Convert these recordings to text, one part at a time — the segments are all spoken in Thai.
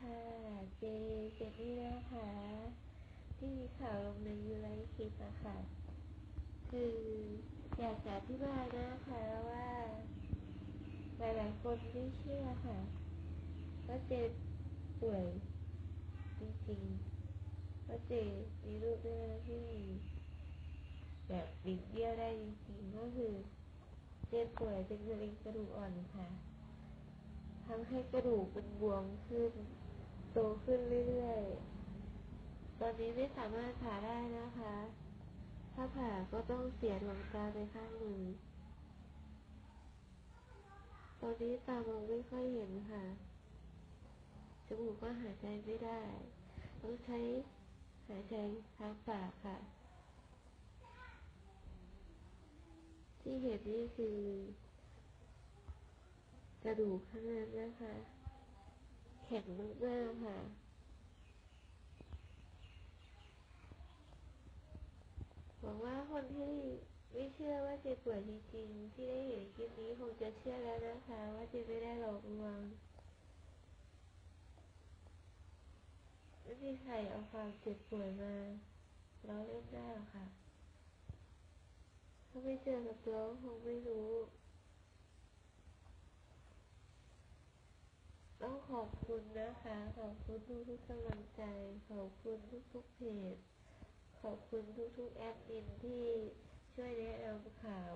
ค่ะเจเจนนี่นะคะ ที่มีข่าวลงในยูไลคลิปอะค่ะ คืออยากจะอธิบายนะคะว่า หลายๆคนไม่เชื่อค่ะว่าเจป่วยจริงๆว่าเจมีลูกด้วยนะที่ แบบบิดเบี้ยวได้จริงๆก็คือ เจป่วยเป็นมะเร็งกระดูกอ่อนค่ะทำให้กระดูกเป็นบวมขึ้น โตขึ้นเรื่อยๆ ตอนนี้ไม่สามารถผ่าได้นะคะ ถ้าผ่าก็ต้องเสียดวงตาไปข้างหนึ่ง ตอนนี้ตามองไม่ค่อยเห็นค่ะ จมูกก็หายใจไม่ได้ ต้องใช้หายใจทางปากค่ะ ที่เห็นนี่คือกระดูกข้างนั้นนะคะ แข็งมากๆค่ะหวังว่าคนที่ไม่เชื่อว่าเจป่วยจริงๆ ที่ได้เห็นคลิปนี้คงจะเชื่อแล้วนะคะ ว่าเจไม่ได้หลอกลวงไม่มีใครเอาความเจ็บป่วยมาล้อเล่นได้หรอกค่ะ ถ้าไม่เจอกับเราคงไม่รู้ ต้อง ขอบคุณนะคะ ขอบคุณทุกๆกำลังใจ ขอบคุณทุกๆเพจ ขอบคุณทุกๆแอดมินที่ช่วยแนะนำข่าว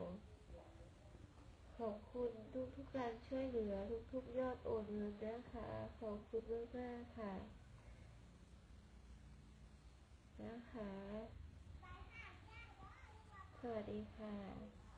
ขอบคุณทุกๆการช่วยเหลือทุกๆยอดโอนเงินนะคะ ขอบคุณมากๆค่ะ นะคะ สวัสดีค่ะ